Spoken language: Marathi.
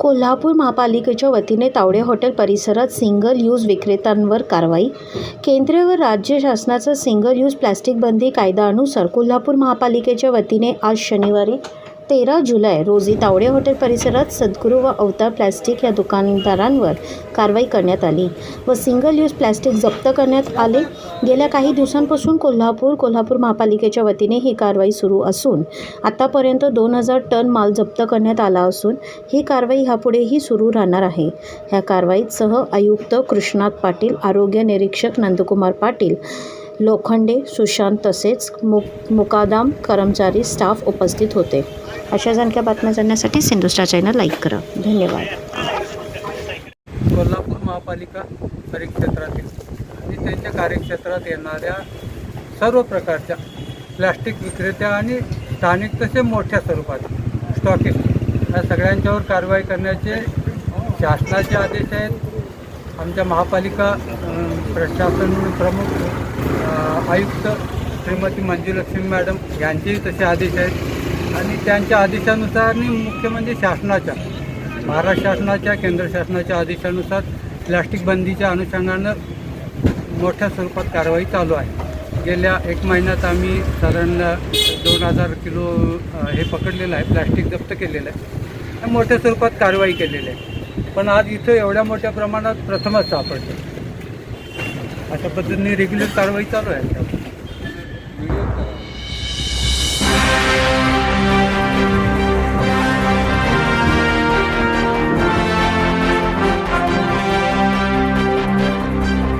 कोल्हापूर महापालिकेच्या वतीने तावडे हॉटेल परिसरात सिंगल यूज विक्रेत्यांवर कारवाई. केंद्र व राज्य शासनाचा सिंगल यूज प्लॅस्टिक बंदी कायद्यानुसार कोल्हापूर महापालिकेच्या वतीने आज शनिवारी तेरा जुलै रोजी तावडे हॉटेल परिसरात सद्गुरू व अवतार प्लॅस्टिक या दुकानदारांवर कारवाई करण्यात आली व सिंगल यूज प्लॅस्टिक जप्त करण्यात आले. गेल्या काही दिवसांपासून कोल्हापूर कोल्हापूर महापालिकेच्या वतीने ही कारवाई सुरू असून आतापर्यंत दोन हजार टन माल जप्त करण्यात आला असून ही कारवाई ह्यापुढेही सुरू राहणार आहे. ह्या कारवाईत सह आयुक्त कृष्णात पाटील आरोग्य निरीक्षक नंदकुमार पाटील लोखंडे सुशांत तसेच मुक मुकादाम कर्मचारी स्टाफ उपस्थित होते. अशा जाणक्या बातम्या जाणण्यासाठी सिंधुस्टार चॅनल लाईक करा. धन्यवाद. कोल्हापूर महापालिका परिक्षेत्रातील आणि त्यांच्या कार्यक्षेत्रात येणाऱ्या सर्व प्रकारच्या प्लॅस्टिक विक्रेत्या आणि स्थानिक तसे मोठ्या स्वरूपात स्टॉकिंग या सगळ्यांच्यावर कारवाई करण्याचे शासनाचे आदेश आहेत. आमच्या महापालिका प्रशासन प्रमुख आयुक्त श्रीमती मंजुलक्ष्मी मॅडम यांचेही तसे आदेश आहेत. आणि त्यांच्या आदेशानुसार आणि मुख्य म्हणजे शासनाच्या महाराष्ट्र शासनाच्या केंद्र शासनाच्या आदेशानुसार प्लॅस्टिक बंदीच्या अनुषंगानं मोठ्या स्वरूपात कारवाई चालू आहे. गेल्या एक महिन्यात आम्ही साधारण दोन हजार किलो हे पकडलेलं आहे प्लॅस्टिक जप्त केलेलं आहे. आणि मोठ्या स्वरूपात कारवाई केलेली आहे. पण आज इथं एवढ्या मोठ्या प्रमाणात प्रथमच सापडतं अशा पद्धतीने रेग्युलर कारवाई चालू आहे.